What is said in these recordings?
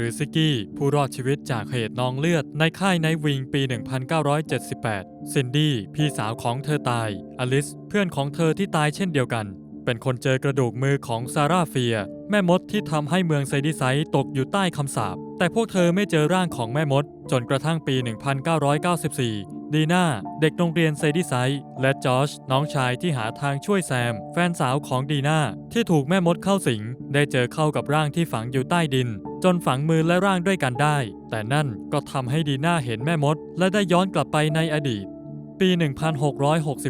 หรือซิกกี้ ผู้รอดชีวิตจากเหตุนองเลือดในค่ายไนวิงปี 1978 ซินดี้ พี่สาวของเธอตาย อลิส เพื่อนของเธอที่ตายเช่นเดียวกัน เป็นคนเจอกระดูกมือของซาร่าเฟีย แม่มดที่ทำให้เมืองไซดิไซต์ตกอยู่ใต้คำสาป แต่พวกเธอไม่เจอร่างของแม่มด จนกระทั่งปี 1994ดีน่าเด็กโรงเรียนไซดิไซต์และจอชน้องชายที่หาทางช่วยแซม แฟนสาวของดีน่าที่ถูกแม่มดเข้าสิง ได้เจอเข้ากับร่างที่ฝังอยู่ใต้ดิน จนฝังมือและร่างด้วยกันได้ แต่นั่นก็ทำให้ดีน่าเห็นแม่มด และได้ย้อนกลับไปในอดีต ปี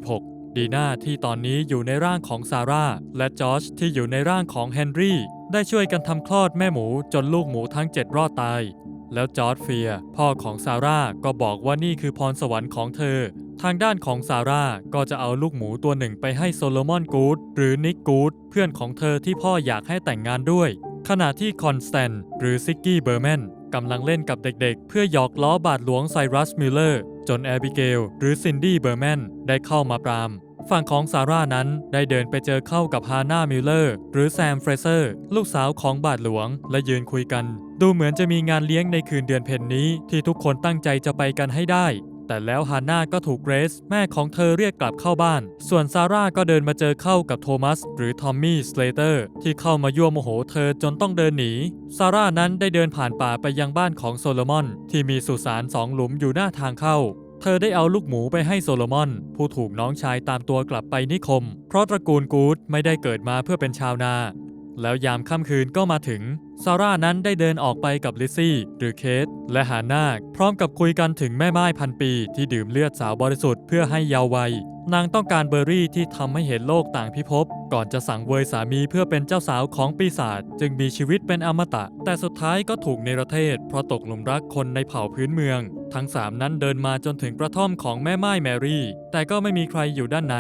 1666 ดีน่าที่ตอนนี้อยู่ในร่างของซาร่าและจอร์จที่อยู่ในร่างของเฮนรี่ ได้ช่วยกันทำคลอดแม่หมูจนลูกหมูทั้ง 7 รอดตาย แล้วจอร์จเฟีย พ่อของซาร่าก็บอกว่านี่คือพรสวรรค์ของเธอ ทางด้านของซาร่าก็จะเอาลูกหมูตัวหนึ่งไปให้โซโลมอนกูดหรือนิกกูดเพื่อนของเธอที่พ่ออยากให้แต่งงานด้วย ขณะที่คอนสแตนหรือซิกกี้เบอร์แมนกำลังเล่นกับเด็กๆ เพื่อหยอกล้อบาทหลวงไซรัสมิลเลอร์ จนแอบิเกลหรือซินดี้เบอร์แมนได้เข้ามาปราม ฝั่งของซาร่านั้นได้เดินไปเจอเข้ากับฮาน่ามิลเลอร์หรือแซมเฟรเซอร์ลูกสาวของบาทหลวงและยืนคุยกัน ดูเหมือนจะมีงานเลี้ยงในคืนเดือนเพ็ญนนี้ที่ทุกคนตั้งใจจะไปกันให้ได้ แต่แล้วฮาน่าก็ถูกเกรซแม่ของเธอเรียกกลับเข้าบ้าน ส่วนซาร่าก็เดินมาเจอเข้ากับโทมัส หรือทอมมี่สเลเตอร์ที่เข้ามายั่วโมโหเธอจนต้องเดินหนี ซาร่านั้นได้เดินผ่านป่าไปยังบ้านของโซโลมอน ที่มีสุสานสองหลุมอยู่หน้าทางเข้าเธอได้เอาลูกหมูไปให้โซโลมอน ผู้ถูกน้องชายตามตัวกลับไปนิคม เพราะตระกูลกูดไม่ได้เกิดมาเพื่อเป็นชาวนา แล้วยามค่ำคืนก็มาถึง ซาร่านั้นได้เดินออกไปกับลิซซี่ หรือเคท และฮาน่าพร้อมกับคุยกันถึงแม่ไม้พันปีที่ดื่มเลือดสาวบริสุทธิ์เพื่อให้เยาว์วัย นางต้องการเบอร์รี่ที่ทำให้เห็นโลกต่างพิภพ ก่อนจะสั่งเวยสามีเพื่อเป็นเจ้าสาวของปีศาจจึงมีชีวิตเป็นอมตะ แต่สุดท้ายก็ถูกเนรเทศ เพราะตกหลุมรักคนในเผ่าพื้นเมือง ทั้งสามนั้นเดินมาจนถึงกระท่อมของแม่ไม้แมรี่ แต่ก็ไม่มีใครอยู่ด้านใน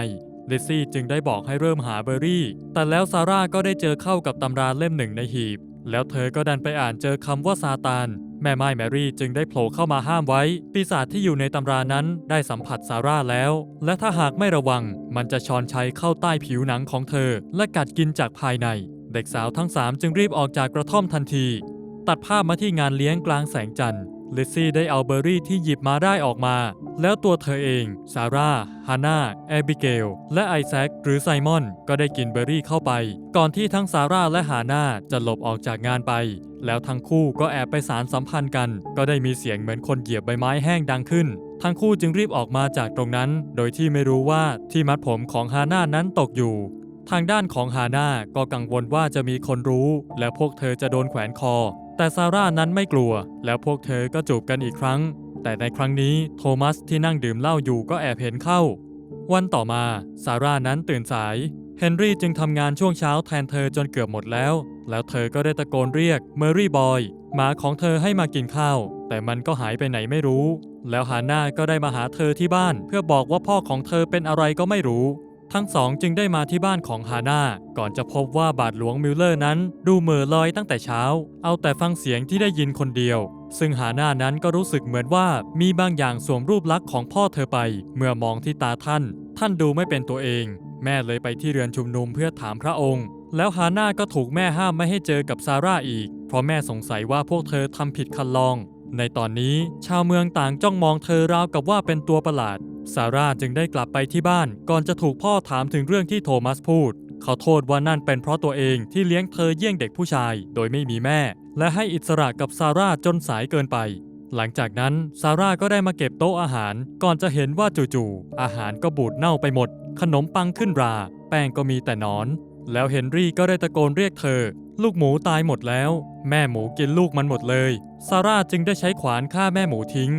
ลิซซี่จึงได้บอกให้เริ่มหาเบอร์รี่ แต่แล้วซาร่าก็ได้เจอเข้ากับตำราเล่มหนึ่งในหีบ แล้วเธอก็ดันไปอ่านเจอคำว่าซาตาน แม่ไม้แมรี่จึงได้โผล่เข้ามาห้ามไว้ ปีศาจที่อยู่ในตำรานั้นได้สัมผัสซาร่าแล้ว และถ้าหากไม่ระวัง มันจะชอนชัยเข้าใต้ผิวหนังของเธอ และกัดกินจากภายใน เด็กสาวทั้งสามจึงรีบออกจากกระท่อมทันที ตัดภาพมาที่งานเลี้ยงกลางแสงจันทร์ลิซซี่ได้เอาเบอร์รี่ที่หยิบมาได้ออกมา แล้วตัวเธอเอง ซาร่า ฮาน่า แอบิเกล และไอแซคหรือไซมอน ก็ได้กินเบอร์รี่เข้าไป ก่อนที่ทั้งซาร่าและฮาน่าจะหลบออกจากงานไป แล้วทั้งคู่ก็แอบไปสารสัมพันธ์กัน ก็ได้มีเสียงเหมือนคนเหยียบใบไม้แห้งดังขึ้น ทั้งคู่จึงรีบออกมาจากตรงนั้น โดยที่ไม่รู้ว่าที่มัดผมของฮาน่านั้นตกอยู่ทางด้านของฮาน่าก็กังวลว่าจะมีคนรู้ และพวกเธอจะโดนแขวนคอ แต่ซาร่านั้นไม่กลัว แล้วพวกเธอก็จูบกันอีกครั้ง แต่ในครั้งนี้โทมัสที่นั่งดื่มเหล้าอยู่ก็แอบเห็นเข้า วันต่อมาซาร่านั้นตื่นสาย เฮนรี่จึงทำงานช่วงเช้าแทนเธอจนเกือบหมดแล้ว แล้วเธอก็ได้ตะโกนเรียกเมอรี่บอยหมาของเธอให้มากินข้าว แต่มันก็หายไปไหนไม่รู้ แล้วฮาน่าก็ได้มาหาเธอที่บ้าน เพื่อบอกว่าพ่อของเธอเป็นอะไรก็ไม่รู้ ทั้งสองจึงได้มาที่บ้านของฮาน่าก่อนจะพบว่าบาทหลวงมิลเลอร์นั้น ดูเหม่อลอยตั้งแต่เช้า เอาแต่ฟังเสียงที่ได้ยินคนเดียว ซึ่งฮาน่านั้นก็รู้สึกเหมือนว่ามีบางอย่างสวมรูปลักษณ์ของพ่อเธอไป เมื่อมองที่ตาท่าน ท่านดูไม่เป็นตัวเอง แม่เลยไปที่เรือนชุมนุมเพื่อถามพระองค์ แล้วฮาน่าก็ถูกแม่ห้ามไม่ให้เจอกับซาร่าอีก เพราะแม่สงสัยว่าพวกเธอทำผิดคันลอง ในตอนนี้ชาวเมืองต่างจ้องมองเธอราวกับว่าเป็นตัวประหลาด ซาร่าจึงได้กลับไปที่บ้าน ก่อนจะถูกพ่อถามถึงเรื่องที่โทมัสพูด เขาโทษว่านั่นเป็นเพราะตัวเองที่เลี้ยงเธอเยี่ยงเด็กผู้ชาย โดยไม่มีแม่ และให้อิสระกับซาร่าจนสายเกินไป หลังจากนั้นซาร่าก็ได้มาเก็บโต๊ะอาหาร ก่อนจะเห็นว่าจู่ๆอาหารก็บูดเน่าไปหมด ขนมปังขึ้นรา แป้งก็มีแต่นอน แล้วเฮนรี่ก็ได้ตะโกนเรียกเธอ ลูกหมูตายหมดแล้ว แม่หมูกินลูกมันหมดเลยซาร่าจึงได้ใช้ขวานฆ่าแม่หมูทิ้ง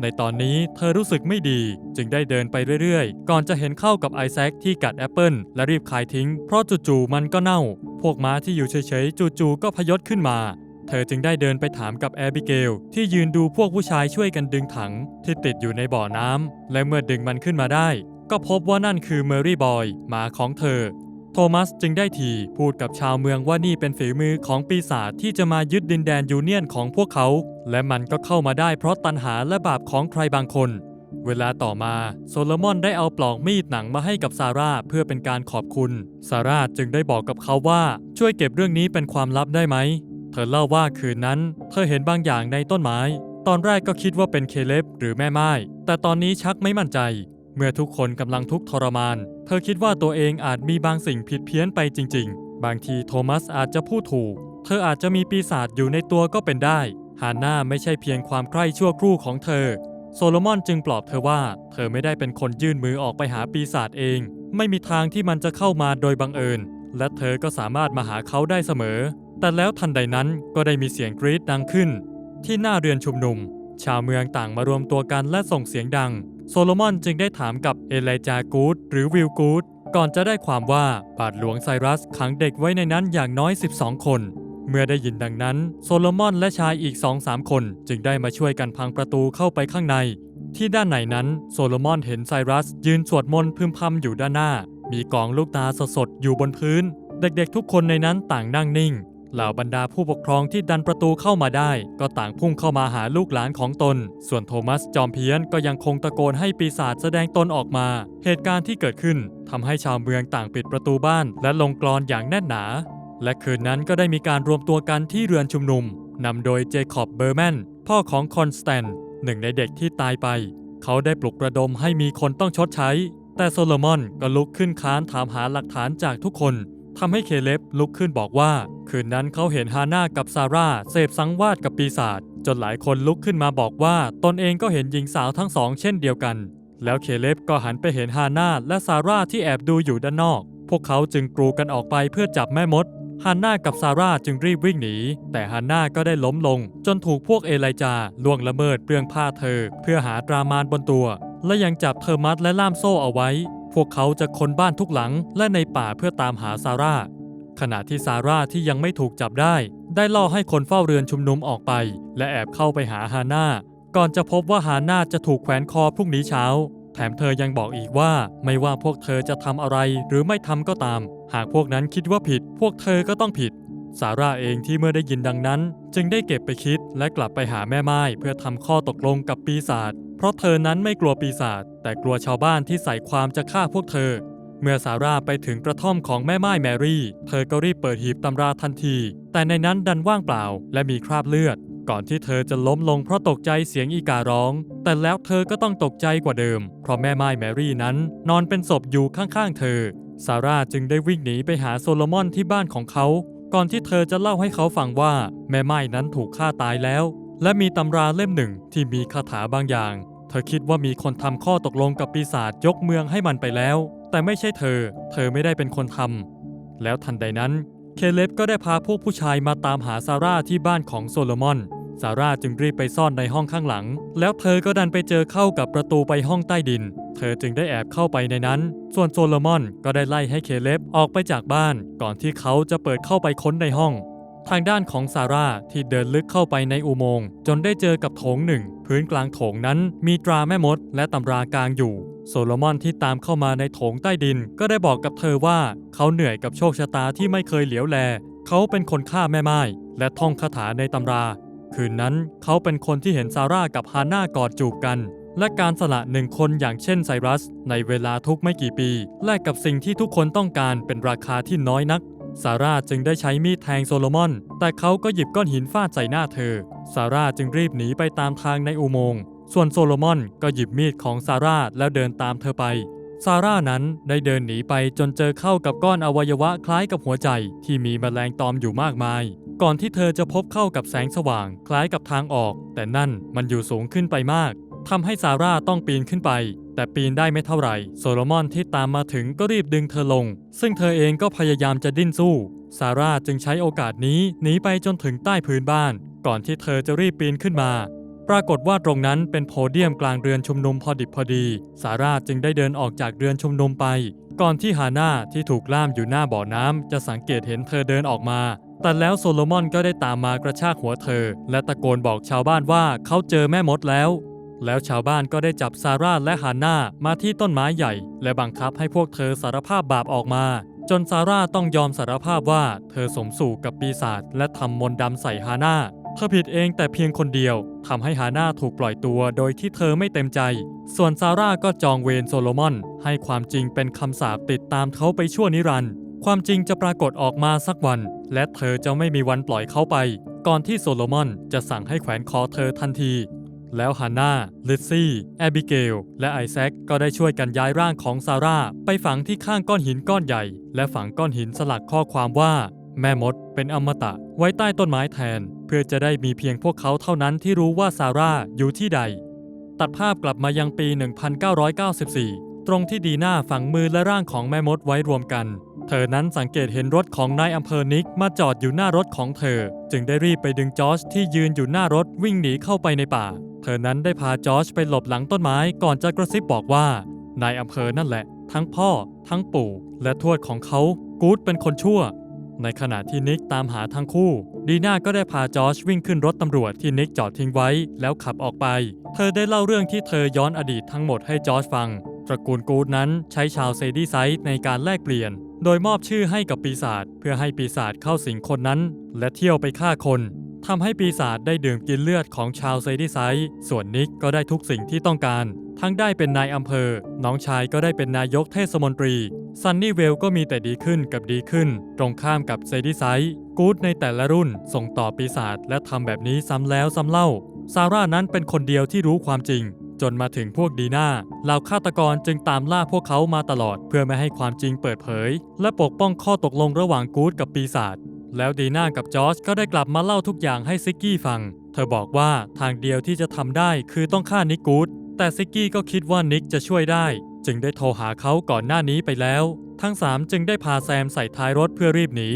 ในตอนนี้เธอรู้สึกไม่ดี จึงได้เดินไปเรื่อยๆ ก่อนจะเห็นเข้ากับไอแซคที่กัดแอปเปิลและรีบขายทิ้ง เพราะจู่ๆมันก็เน่า พวกม้าที่อยู่เฉยๆ จู่ๆก็พยศขึ้นมา เธอจึงได้เดินไปถามกับแอบิเกล ที่ยืนดูพวกผู้ชายช่วยกันดึงถัง ที่ติดอยู่ในบ่อน้ำและเมื่อดึงมันขึ้นมาได้ ก็พบว่านั่นคือเมอรี่บอยหมาของเธอ โทมัสจึงได้ทีพูดกับชาวเมืองว่านี่เป็นฝีมือของปีศาจที่จะมายึดดินแดนยูเนียนของพวกเขา และมันก็เข้ามาได้เพราะตันหาและบาปของใครบางคนเวลาต่อมาโซโลมอนได้เอาปลอกมีดหนังมาให้กับซาร่าเพื่อเป็นการขอบคุณ ซาร่าจึงได้บอกกับเขาว่าช่วยเก็บเรื่องนี้เป็นความลับได้ไหม เธอเล่าว่าคืนนั้นเธอเห็นบางอย่างในต้นไม้ ตอนแรกก็คิดว่าเป็นเคเลบหรือแม่ไม้แต่ตอนนี้ชักไม่มั่นใจ เมื่อทุกคนกำลังทุกข์ทรมาน เธอคิดว่าตัวเองอาจมีบางสิ่งผิดเพี้ยนไปจริง ๆ บางทีโทมัสอาจจะพูดถูก เธออาจจะมีปีศาจอยู่ในตัวก็เป็นได้ ฮาน่าไม่ใช่เพียงความใคร่ชั่วครู่ของเธอ โซโลมอนจึงปลอบเธอว่า เธอไม่ได้เป็นคนยื่นมือออกไปหาปีศาจเอง ไม่มีทางที่มันจะเข้ามาโดยบังเอิญ และเธอก็สามารถมาหาเขาได้เสมอ แต่แล้วทันใดนั้นก็ได้มีเสียงกรีดดังขึ้น ที่หน้าเรือนชุมนุม ชาวเมืองต่างมารวมตัวกันและส่งเสียงดัง โซโลมอนจึงได้ถามกับเอเลจากูดหรือวิลกูดก่อนจะได้ความว่าบาทหลวงไซรัสขังเด็กไว้ในนั้นอย่างน้อย 12 คน เมื่อได้ยินดังนั้น โซโลมอนและชายอีก2-3คนจึงได้มาช่วยกันพังประตูเข้าไปข้างใน ที่ด้านในนั้นโซโลมอนเห็นไซรัส ยืนสวดมนต์พึมพำอยู่ด้านหน้า มีกองลูกตาสดๆอยู่บนพื้น เด็กๆทุกคนในนั้นต่างนั่งนิ่ง เหล่าบรรดาผู้ปกครองที่ดันประตูเข้ามาได้ ก็ต่างพุ่งเข้ามาหาลูกหลานของตน ส่วนโทมัสจอมเพี้ยนก็ยังคงตะโกนให้ปีศาจแสดงตนออกมา เหตุการณ์ที่เกิดขึ้นทำให้ชาวเมืองต่างปิดประตูบ้าน และลงกลอนอย่างแน่นหนา และคืนนั้นก็ได้มีการรวมตัวกันที่เรือนชุมนุมนำโดยเจคอบเบอร์แมนพ่อของคอนสแตนหนึ่งในเด็กที่ตายไป เขาได้ปลุกระดมให้มีคนต้องชดใช้ แต่โซโลมอนก็ลุกขึ้นค้านถามหาหลักฐานจากทุกคน ทำให้เคเลบลุกขึ้นบอกว่า คืนนั้นเขาเห็นฮาน่ากับซาร่าเสพสังวาสกับปีศาจจนหลายคนลุกขึ้นมาบอกว่า ตนเองก็เห็นหญิงสาวทั้งสองเช่นเดียวกัน แล้วเคเลบก็หันไปเห็นฮาน่าและซาร่าที่แอบดูอยู่ด้านนอก พวกเขาจึงกรูกันออกไปเพื่อจับแม่มดฮันน่ากับซาร่าจึงรีบวิ่งหนี แต่ฮันน่าก็ได้ล้มลง จนถูกพวกเอไลจาล่วงละเมิดเปลืองผ้าเธอ เพื่อหาตรามานบนตัว และยังจับเธอมัดและล่ามโซ่เอาไว้ พวกเขาจะคนบ้านทุกหลังและในป่าเพื่อตามหาซาร่า ขณะที่ซาร่าที่ยังไม่ถูกจับได้ ได้ล่อให้คนเฝ้าเรือนชุมนุมออกไป และแอบเข้าไปหาฮาน่า ก่อนจะพบว่าฮาน่าจะถูกแขวนคอพรุ่งนี้เช้า แถมเธอยังบอกอีกว่าไม่ว่าพวกเธอจะทำอะไรหรือไม่ทำก็ตาม หากพวกนั้นคิดว่าผิด พวกเธอก็ต้องผิดซาร่าเองที่เมื่อได้ยินดังนั้น จึงได้เก็บไปคิดและกลับไปหาแม่ไม้เพื่อทำข้อตกลงกับปีศาจ เพราะเธอนั้นไม่กลัวปีศาจแต่กลัวชาวบ้านที่ใส่ความจะฆ่าพวกเธอ เมื่อซาร่าไปถึงกระท่อมของแม่ไม้แมรี่ เธอก็รีบเปิดหีบตำราทันที แต่ในนั้นดันว่างเปล่า และมีคราบเลือด ก่อนที่เธอจะล้มลงเพราะตกใจเสียงอีการ้อง แต่แล้วเธอก็ต้องตกใจกว่าเดิม เพราะแม่ไม้แมรี่นั้น นอนเป็นศพอยู่ข้างๆ เธอ ซาร่าจึงได้วิ่งหนีไปหาโซโลมอนที่บ้านของเขา ก่อนที่เธอจะเล่าให้เขาฟังว่าแม่ไม้นั้นถูกฆ่าตายแล้ว และมีตำราเล่มหนึ่งที่มีคาถาบางอย่าง เธอคิดว่ามีคนทำข้อตกลงกับปีศาจยกเมืองให้มันไปแล้ว แต่ไม่ใช่เธอ เธอไม่ได้เป็นคนทำแล้วทันใดนั้น เคเลบก็ได้พาพวกผู้ชายมาตามหาซาร่าที่บ้านของโซโลมอน ซาร่าจึงรีบไปซ่อนในห้องข้างหลัง แล้วเธอก็ดันไปเจอเข้ากับประตูไปห้องใต้ดิน เธอจึงได้แอบเข้าไปในนั้น ส่วนโซโลมอนก็ได้ไล่ให้เคเลบออกไปจากบ้าน ก่อนที่เขาจะเปิดเข้าไปค้นในห้อง ทางด้านของซาร่าที่เดินลึกเข้าไปในอุโมงค์จนได้เจอกับโถงหนึ่ง พื้นกลางโถงนั้นมีตราแม่มด และตำรากลางอยู่ โซโลมอนที่ตามเข้ามาในโถงใต้ดิน ก็ได้บอกกับเธอว่า เขาเหนื่อยกับโชคชะตาที่ไม่เคยเหลียวแล เขาเป็นคนฆ่าแม่ไม้และท่องคาถาในตำรา คืนนั้นเขาเป็นคนที่เห็นซาร่ากับฮาน่ากอดจูบกัน และการสละหนึ่งคนอย่างเช่นไซรัส ในเวลาทุกไม่กี่ปี แลกกับสิ่งที่ทุกคนต้องการเป็นราคาที่น้อยนัก ซาร่าจึงได้ใช้มีดแทงโซโลมอน แต่เขาก็หยิบก้อนหินฟาดใส่หน้าเธอ ซาร่าจึงรีบหนีไปตามทางในอุโมงค์ ส่วนโซโลมอนก็หยิบมีดของซาร่าแล้วเดินตามเธอไป ซาร่านั้นได้เดินหนีไปจนเจอเข้ากับก้อนอวัยวะคล้ายกับหัวใจที่มีแมลงตอมอยู่มากมาย ก่อนที่เธอจะพบเข้ากับแสงสว่าง คล้ายกับทางออก แต่นั่นมันอยู่สูงขึ้นไปมากทำให้ซาร่าต้องปีนขึ้นไป แต่ปีนได้ไม่เท่าไหร่ โซโลมอนที่ตามมาถึงก็รีบดึงเธอลง ซึ่งเธอเองก็พยายามจะดิ้นสู้ ซาร่าจึงใช้โอกาสนี้หนีไปจนถึงใต้พื้นบ้าน ก่อนที่เธอจะรีบปีนขึ้นมา ปรากฏว่าตรงนั้นเป็นโพเดียมกลางเรือนชุมนุมพอดิบพอดี ซาร่าจึงได้เดินออกจากเรือนชุมนุมไป ก่อนที่ฮาน่าที่ถูกล่ามอยู่หน้าบ่อน้ำจะสังเกตเห็นเธอเดินออกมาแต่แล้วโซโลมอนก็ได้ตามมากระชากหัวเธอ และตะโกนบอกชาวบ้านว่าเขาเจอแม่มดแล้ว แล้วชาวบ้านก็ได้จับซาร่าและฮาน่ามาที่ต้นไม้ใหญ่ และบังคับให้พวกเธอสารภาพบาปออกมา จนซาร่าต้องยอมสารภาพว่าเธอสมสู่กับปีศาจและทำมนต์ดำใส่ฮาน่าเธอผิดเองแต่เพียงคนเดียวทำให้ฮาน่าถูกปล่อยตัวโดยที่เธอไม่เต็มใจ ส่วนซาร่าก็จองเวรโซโลมอน ให้ความจริงเป็นคำสาปติดตามเขาไปชั่วนิรันดร์ความจริงจะปรากฏออกมาสักวัน และเธอจะไม่มีวันปล่อยเขาไป ก่อนที่โซโลมอนจะสั่งให้แขวนคอเธอทันที แล้วฮาน่าลิซซี่ แอบิเกล และไอแซคก็ได้ช่วยกันย้ายร่างของซาร่า ไปฝังที่ข้างก้อนหินก้อนใหญ่ และฝังก้อนหินสลักข้อความว่า แม่มดเป็นอมตะ ไว้ใต้ต้นไม้แทน เพื่อจะได้มีเพียงพวกเขาเท่านั้นที่รู้ว่าซาร่าอยู่ที่ใด ตัดภาพกลับมายังปี 1994 ตรงที่ดีหน่าฝังมือและร่างของแม่มดไว้รวมกัน เธอนั้นสังเกตเห็นรถของนายอำเภอนิกมาจอดอยู่หน้ารถของเธอ จึงได้รีบไปดึงจอร์จที่ยืนอยู่หน้ารถวิ่งหนีเข้าไปในป่า เธอนั้นได้พาจอร์จไปหลบหลังต้นไม้ก่อนจะกระซิบบอกว่านายอำเภอนั่นแหละ ทั้งพ่อ ทั้งปู่ และทวดของเขากู๊ดเป็นคนชั่ว ในขณะที่นิกตามหาทั้งคู่ ดีน่าก็ได้พาจอร์จวิ่งขึ้นรถตำรวจที่นิกจอดทิ้งไว้แล้วขับออกไป เธอได้เล่าเรื่องที่เธอย้อนอดีตทั้งหมดให้จอร์จฟัง ตระกูลกูดนั้นใช้ชาวเซดีไซต์ในการแลกเปลี่ยน โดยมอบชื่อให้กับปีศาจเพื่อให้ปีศาจเข้าสิงคนนั้น และเที่ยวไปฆ่าคนทำให้ปีศาจได้ดื่มกินเลือดของชาวเซดีไซต์ส่วนนิกก็ได้ทุกสิ่งที่ต้องการ ทั้งได้เป็นนายอำเภอ น้องชายก็ได้เป็นนายกเทศมนตรี ซันนี่เวลก็มีแต่ดีขึ้นกับดีขึ้น ตรงข้ามกับเซดีไซต์กูดในแต่ละรุ่นส่งต่อปีศาจและทำแบบนี้ซ้ำแล้วซ้ำเล่า ซาร่านั้นเป็นคนเดียวที่รู้ความจริง จนมาถึงพวกดีน่าเหล่าฆาตกรจึงตามล่าพวกเขามาตลอด เพื่อไม่ให้ความจริงเปิดเผย และปกป้องข้อตกลงระหว่างกู๊ดกับปีศาจแล้วดีน่ากับจอร์จก็ได้กลับมาเล่าทุกอย่างให้ซิกกี้ฟัง เธอบอกว่าทางเดียวที่จะทำได้คือต้องฆ่านิกกูดแต่ซิกกี้ก็คิดว่านิกจะช่วยได้ จึงได้โทรหาเขาก่อนหน้านี้ไปแล้ว ทั้งสามจึงได้พาแซมใส่ท้ายรถเพื่อรีบหนี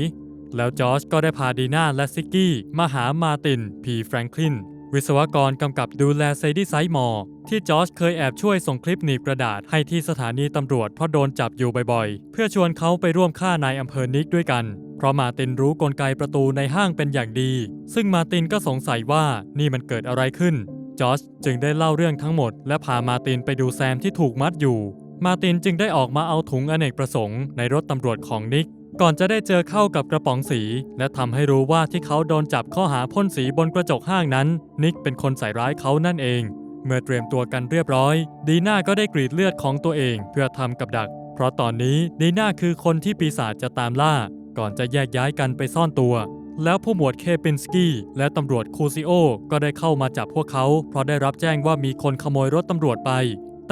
แล้วจอร์จก็ได้พาดีน่าและซิกกี้มาหามาติน พีแฟรงคลิน วิศวกรกำกับดูแลเซดี้ไซมอร์ที่จอร์จเคยแอบช่วยส่งคลิปหนีบกระดาษให้ที่สถานีตำรวจเพราะโดนจับอยู่บ่อยๆ เพื่อชวนเขาไปร่วมฆ่านายอำเภอนิกด้วยกัน เพราะมาตินรู้กลไกประตูในห้างเป็นอย่างดี ซึ่งมาตินก็สงสัยว่านี่มันเกิดอะไรขึ้น จอร์จจึงได้เล่าเรื่องทั้งหมด และพามาตินไปดูแซมที่ถูกมัดอยู่ มาตินจึงได้ออกมาเอาถุงอเนกประสงค์ในรถตำรวจของนิก ก่อนจะได้เจอเข้ากับกระป๋องสี และทำให้รู้ว่าที่เขาโดนจับข้อหาพ่นสีบนกระจกห้างนั้น นิกเป็นคนใส่ร้ายเขานั่นเอง เมื่อเตรียมตัวกันเรียบร้อย ดีน่าก็ได้กรีดเลือดของตัวเองเพื่อทำกับดัก เพราะตอนนี้ดีน่าคือคนที่ปีศาจจะตามล่า ก่อนจะแยกย้ายกันไปซ่อนตัว แล้วผู้หมวดเคปินสกี้และตำรวจคูซิโอก็ได้เข้ามาจับพวกเขา เพราะได้รับแจ้งว่ามีคนขโมยรถตำรวจไป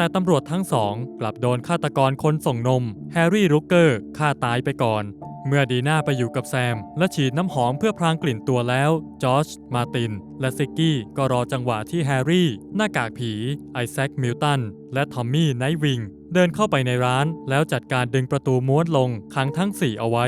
แต่ตำรวจทั้งสองกลับโดนฆาตกรคนส่งนม แฮร์รี่รุกเกอร์ฆ่าตายไปก่อน เมื่อดีน่าไปอยู่กับแซม และฉีดน้ำหอมเพื่อพรางกลิ่นตัวแล้วจอร์จมาติน และซิกกี้ก็รอจังหวะที่แฮร์รี่ หน้ากากผี ไอแซคมิลตัน และทอมมี่ไนท์วิง เดินเข้าไปในร้านแล้วจัดการดึงประตูม้วนลงขังทั้งสี่เอาไว้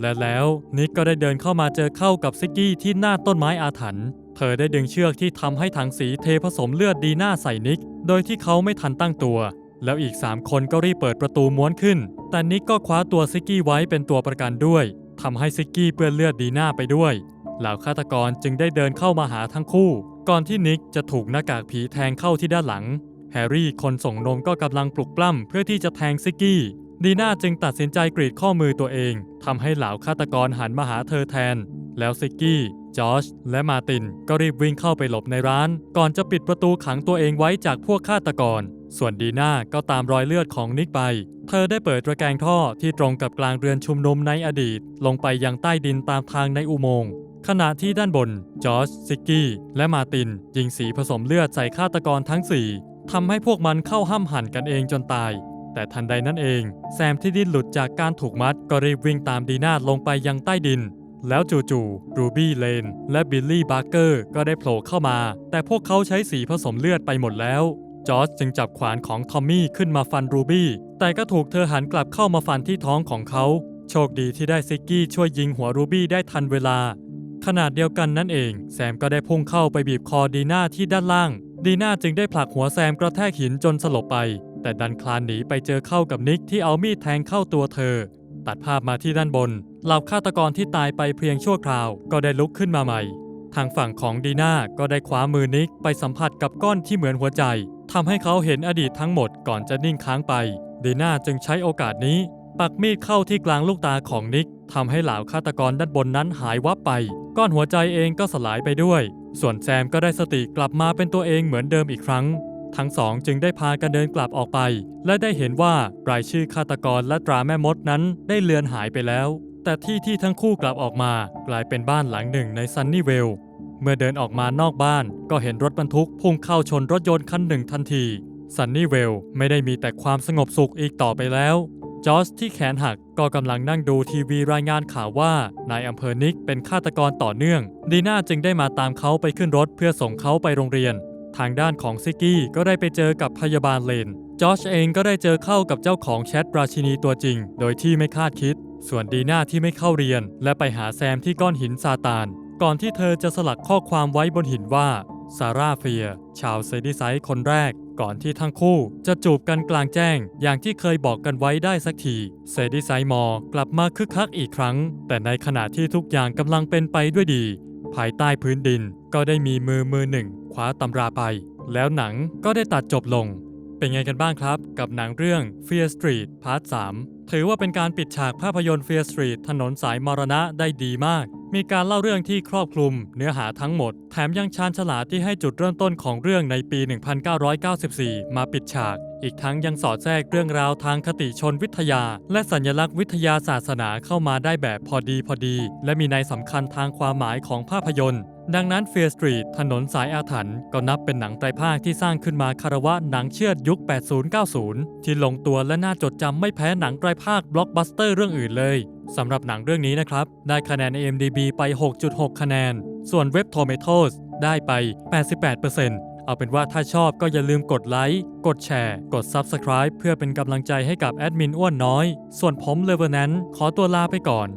และแล้วนิกก็ได้เดินเข้ามาเจอเข้ากับซิกกี้ที่หน้าต้นไม้อาถรรพ์ เธอได้ดึงเชือกที่ทำให้ถังสีเทผสมเลือดดีหน้าใส่นิก โดยที่เขาไม่ทันตั้งตัว แล้วอีก3คนก็รีบเปิดประตูม้วนขึ้น แต่นิกก็คว้าตัวซิกกี้ไว้เป็นตัวประกันด้วยทำให้ซิกกี้เปื้อนเลือดดีหน้าไปด้วยเหล่าฆาตกรจึงได้เดินเข้ามาหาทั้งคู่ ก่อนที่นิกจะถูกหน้ากากผีแทงเข้าที่ด้านหลัง แฮร์รี่คนส่งนมก็กำลังปลุกปล้ำเพื่อที่จะแทงซิกกี้ดีน่าจึงตัดสินใจกรีดข้อมือตัวเองทำให้เหล่าฆาตกรหันมาหาเธอแทน แล้วซิกกี้ จอชและมาตินก็รีบวิ่งเข้าไปหลบในร้าน ก่อนจะปิดประตูขังตัวเองไว้จากพวกฆาตกร ส่วนดีน่าก็ตามรอยเลือดของนิกไป เธอได้เปิดตะแกงท่อที่ตรงกับกลางเรือนชุมนุมในอดีต ลงไปยังใต้ดินตามทางในอุโมงค์ขณะที่ด้านบน จอร์จซิกกี้ และมาติน ยิงสีผสมเลือดใส่ฆาตกรทั้งสี่ทำให้พวกมันเข้าห้ามหันกันเองจนตาย แต่ทันใดนั้นเอง แซมที่ดิ้นหลุดจากการถูกมัดก็รีบวิ่งตามดีน่าลงไปยังใต้ดิน แล้วจู่ๆรูบี้เลนและบิลลี่บาร์เกอร์ก็ได้โผล่เข้ามา แต่พวกเขาใช้สีผสมเลือดไปหมดแล้วจอร์จจึงจับขวานของทอมมี่ขึ้นมาฟันรูบี้ แต่ก็ถูกเธอหันกลับเข้ามาฟันที่ท้องของเขา โชคดีที่ได้ซิกกี้ช่วยยิงหัวรูบี้ได้ทันเวลา ขนาดเดียวกันนั่นเอง แซมก็ได้พุ่งเข้าไปบีบคอดีน่าที่ด้านล่าง ดีน่าจึงได้ผลักหัวแซมกระแทกหินจนสลบไป แต่ดันคลานหนีไปเจอเข้ากับนิกที่เอามีดแทงเข้าตัวเธอ ตัดภาพมาที่ด้านบน เหล่าฆาตกรที่ตายไปเพียงชั่วคราว ก็ได้ลุกขึ้นมาใหม่ ทางฝั่งของดีน่าก็ได้คว้ามือนิกไปสัมผัสกับก้อนที่เหมือนหัวใจทำให้เขาเห็นอดีตทั้งหมดก่อนจะนิ่งค้างไป ดีน่าจึงใช้โอกาสนี้ ปักมีดเข้าที่กลางลูกตาของนิกทำให้เหล่าฆาตกรด้านบนนั้นหายวับไป ก้อนหัวใจเองก็สลายไปด้วย ส่วนแซมก็ได้สติกลับมาเป็นตัวเองเหมือนเดิมอีกครั้ง ทั้งสองจึงได้พากันเดินกลับออกไป และได้เห็นว่ารายชื่อฆาตกรและตราแม่มดนั้นได้เลือนหายไปแล้ว แต่ที่ที่ทั้งคู่กลับออกมากลายเป็นบ้านหลังหนึ่งในซันนี่เวลเมื่อเดินออกมานอกบ้านก็เห็นรถบรรทุกพุ่งเข้าชนรถยนต์คันหนึ่งทันทีซันนี่เวลไม่ได้มีแต่ความสงบสุขอีกต่อไปแล้ว จอร์จที่แขนหักก็กำลังนั่งดูทีวีรายงานข่าวว่านายอำเภอนิกเป็นฆาตกรต่อเนื่อง ดีน่าจึงได้มาตามเขาไปขึ้นรถเพื่อส่งเขาไปโรงเรียน ทางด้านของซิกกี้ก็ได้ไปเจอกับพยาบาลเลน จอร์จเองก็ได้เจอเข้ากับเจ้าของแชทราชินีตัวจริง โดยที่ไม่คาดคิด ส่วนดีน่าที่ไม่เข้าเรียน และไปหาแซมที่ก้อนหินซาตาน ก่อนที่เธอจะสลักข้อความไว้บนหินว่าซาร่าเฟีย ชาวเซดิไซคนแรก ก่อนที่ทั้งคู่จะจูบกันกลางแจ้ง อย่างที่เคยบอกกันไว้ได้สักที เซดิไซมอกลับมาคึกคักอีกครั้ง แต่ในขณะที่ทุกอย่างกำลังเป็นไปด้วยดี ภายใต้พื้นดินก็ได้มีมือมือหนึ่ง คว้าตำราไป แล้วหนังก็ได้ตัดจบลง เป็นไงกันบ้างครับ กับหนังเรื่อง Fear Street พาร์ท3ถือว่าเป็นการปิดฉากภาพยนตร์ Fear Street ถนนสายมรณะได้ดีมาก มีการเล่าเรื่องที่ครอบคลุม เนื้อหาทั้งหมด แถมยังชาญฉลาดที่ให้จุดเริ่มต้นของเรื่องในปี 1994 มาปิดฉากอีกทั้งยังสอดแทรกเรื่องราวทางคติชนวิทยา และสัญลักษณ์วิทยาศาสนาเข้ามาได้แบบพอดีพอดี และมีในสำคัญทางความหมายของภาพยนตร์ดังนั้น Fear Street ถนนสายอาถรรพ์ก็นับเป็นหนังไตรภาคที่สร้างขึ้นมาคารวะหนังเชือดยุค 80-90 ที่ลงตัวและน่าจดจำไม่แพ้หนังไตรภาคบล็อกบัสเตอร์เรื่องอื่นเลยสำหรับหนังเรื่องนี้นะครับ ได้คะแนน IMDb ไป 6.6 คะแนน ส่วนเว็บ Tomatoes ได้ไป 88%เอาเป็นว่าถ้าชอบก็อย่าลืมกดไลค์ กดแชร์ กด Subscribe เพื่อเป็นกำลังใจให้กับแอดมินอ้วนน้อย ส่วนผมเลเวอร์นั้นขอตัวลาไปก่อน